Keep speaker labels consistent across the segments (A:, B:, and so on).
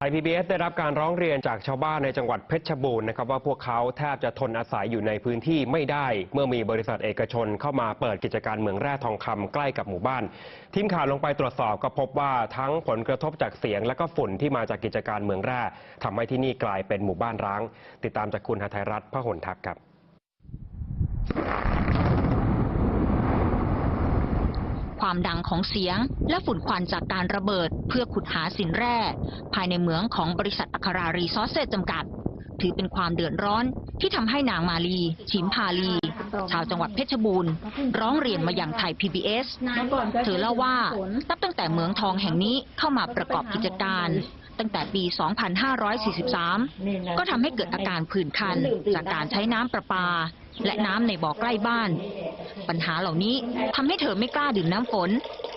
A: ไทยพีบีได้รับการร้องเรียนจากชาวบ้านในจังหวัดเพชรบูรณ์นะครับว่าพวกเขาแทบจะทนอาศัยอยู่ในพื้นที่ไม่ได้ เมื่อมีบริษัทเอกชนเข้ามาเปิดกิจการเหมืองแร่ทองคำใกล้กับหมู่บ้าน ทีมข่าวลงไปตรวจสอบก็พบว่าทั้งผลกระทบจากเสียงและก็ฝุ่นที่มาจากกิจการเมืองแร่ทำให้ที่นี่กลายเป็นหมู่บ้านร้าง ติดตามจากคุณหทัยรัฐพหลทักครับ
B: ความดังของเสียง และฝุ่นควันจากการระเบิดเพื่อขุดหาสินแร่ ภายในเหมืองของบริษัทอัครารีซอสเซจจำกัด ถือเป็นความเดือดร้อนที่ทำให้นางมาลีชิมพาลี ชาวจังหวัดเพชรบูรณ์ ร้องเรียนมาอย่างไทย PBS เธอเล่าว่านับตั้งแต่เหมืองทองแห่งนี้เข้ามาประกอบกิจการตั้งแต่ปี 2543 ก็ทำให้เกิดอาการผื่นคันจากการใช้น้ำประปา และน้ำในบ่อใกล้บ้าน ปัญหาเหล่านี้ทำให้เธอไม่กล้าดื่มน้ำฝน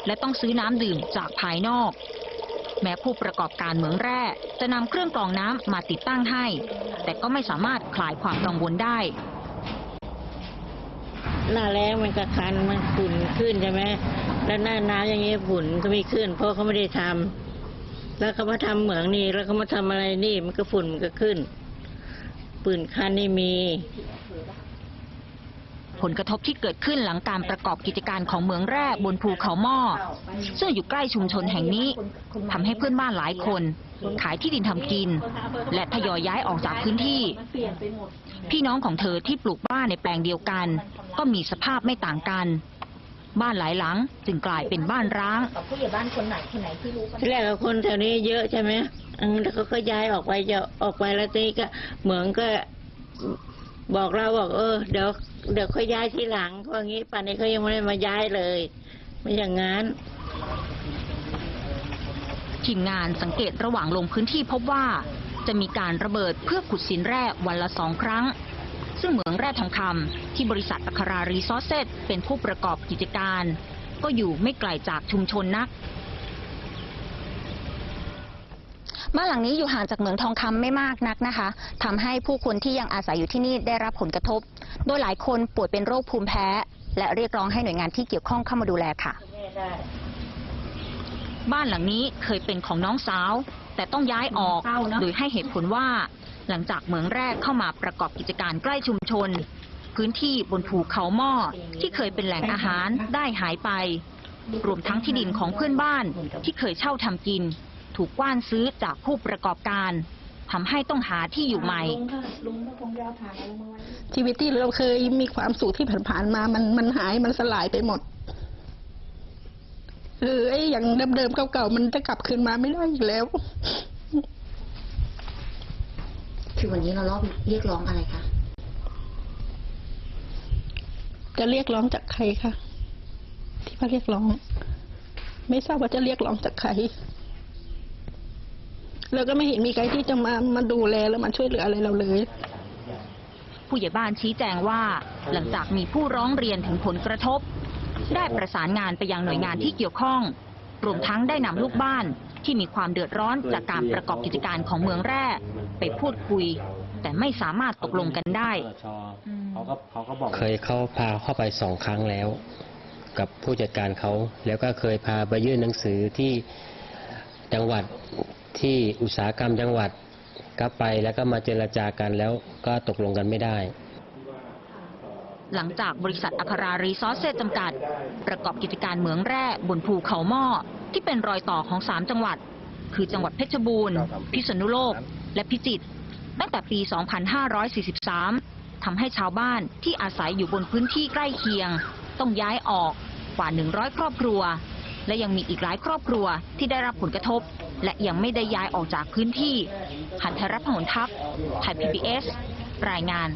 B: และต้องซื้อน้ำดื่มจากภายนอก แม้ผู้ประกอบการเหมืองแร่จะนำเครื่องกรองน้ำมาติดตั้งให้ แต่ก็ไม่สามารถคลายความกังวลได้
C: หน้าแรงมันก็คันมันฝุ่นขึ้นใช่ไหมแล้วหน้านาวอย่างเงี้ยฝุ่นก็ไม่ขึ้น เพราะเขาไม่ได้ทำแล้วเขามาทำเหมืองนี่แล้วเขามาทำอะไรนี่มันก็ฝุ่นมันก็ขึ้นปืนคันนี่มี
B: ผลกระทบที่เกิดขึ้นหลังการประกอบกิจการของเมืองแร่บนภูเขาหม้อ ซึ่งอยู่ใกล้ชุมชนแห่งนี้ทำให้เพื่อนบ้านหลายคน ขายที่ดินทำกิน และทยอยย้ายออกจากพื้นที่ พี่น้องของเธอที่ปลูกบ้านในแปลงเดียวกัน ก็มีสภาพไม่ต่างกัน บ้านหลายหลังจึงกลายเป็นบ้านร้าง
D: กับผู้ใหญ่บ้านคนไหนคนไหนที่รู้ปัญ
C: ที่แรกก็คนแถวนี้เยอะใช่ไหมอืมแล้วเขาก็ย้ายออกไปจะออกไปแล้วทีนี้ก็เหมืองก็ บอกเราบอกเออเดี๋ยวเดี๋ยวเขาย้ายทีหลังเพราะงี้ป่านนี้เขายังไม่ได้มาย้ายเลย ไม่อย่างงั้น
B: ทีมงานสังเกตระหว่างลงพื้นที่พบว่า จะมีการระเบิดเพื่อขุดสินแร่วันละสองครั้ง ซึ่งเหมืองแร่ทองคำที่บริษัทอัครารีซอสเซตเป็นผู้ประกอบกิจการ ก็อยู่ไม่ไกลจากชุมชนนัก
E: บ้านหลังนี้อยู่ห่างจากเหมืองทองคำไม่มากนักนะคะทำให้ผู้คนที่ยังอาศัยอยู่ที่นี่ได้รับผลกระทบ โดยหลายคนป่วยเป็นโรคภูมิแพ้ และเรียกร้องให้หน่วยงานที่เกี่ยวข้องเข้ามาดูแลค่ะ
B: บ้านหลังนี้เคยเป็นของน้องสาว แต่ต้องย้ายออกโดยให้เหตุผลว่า หลังจากเหมืองแรกเข้ามาประกอบกิจการใกล้ชุมชน พื้นที่บนภูเขาหม้อที่เคยเป็นแหล่งอาหารได้หายไป รวมทั้งที่ดินของเพื่อนบ้านที่เคยเช่าทำกิน ถูกกว้านซื้อจากผู้ประกอบการทำให้ต้องหาที่อยู่ใหม่
D: ลุงก็คงจะเอาถ่ายเอามาไว้
F: ชีวิตที่เราเคยมีความสุขที่ผ่านๆมามันมันหายมันสลายไปหมดเออไอ้อย่างเดิมๆเก่าๆมันจะกลับคืนมาไม่ได้อีกแล้ว
D: คือวันนี้เราเรียกร้องอะไรคะ
F: จะเรียกร้องจากใครคะที่ว่าเรียกร้อง ไม่ทราบว่าจะเรียกร้องจากใคร แล้วก็ไม่เห็นมีใครที่จะมามาดูแลแล้วมาช่วยเหลืออะไรเราเลย
B: ผู้ใหญ่บ้านชี้แจงว่า หลังจากมีผู้ร้องเรียนถึงผลกระทบ ได้ประสานงานไปยังหน่วยงานที่เกี่ยวข้อง รวมทั้งได้นำลูกบ้านที่มีความเดือดร้อนจากการประกอบกิจการของเมืองแร่ไปพูดคุย แต่ไม่สามารถตกลงกันได้
G: เขาก็เขาก็บอก
H: เคยเข้าพาเข้าไปสองครั้งแล้ว กับผู้จัดการเขาแล้วก็เคยพาไปยื่นหนังสือที่จังหวัด ที่อุตสาหกรรมจังหวัดก็ไปแล้วก็มาเจรจากันแล้วก็ตกลงกันไม่ได้
B: หลังจากบริษัทอัครารีซอสเซจำกัด ประกอบกิจการเหมืองแร่บนภูเขาหม้อที่เป็นรอยต่อของ 3 จังหวัด คือจังหวัดเพชรบูรณ์ พิษณุโลก และพิจิตรตั้งแต่ปี 2543 ทำให้ชาวบ้านที่อาศัยอยู่บนพื้นที่ใกล้เคียง ต้องย้ายออกกว่า 100 ครอบครัว และยังมีอีกหลายครอบครัวที่ได้รับผลกระทบ และยังไม่ได้ย้ายออกจากพื้นที่หันทรัพย์ผนทัพไทย PBS รายงาน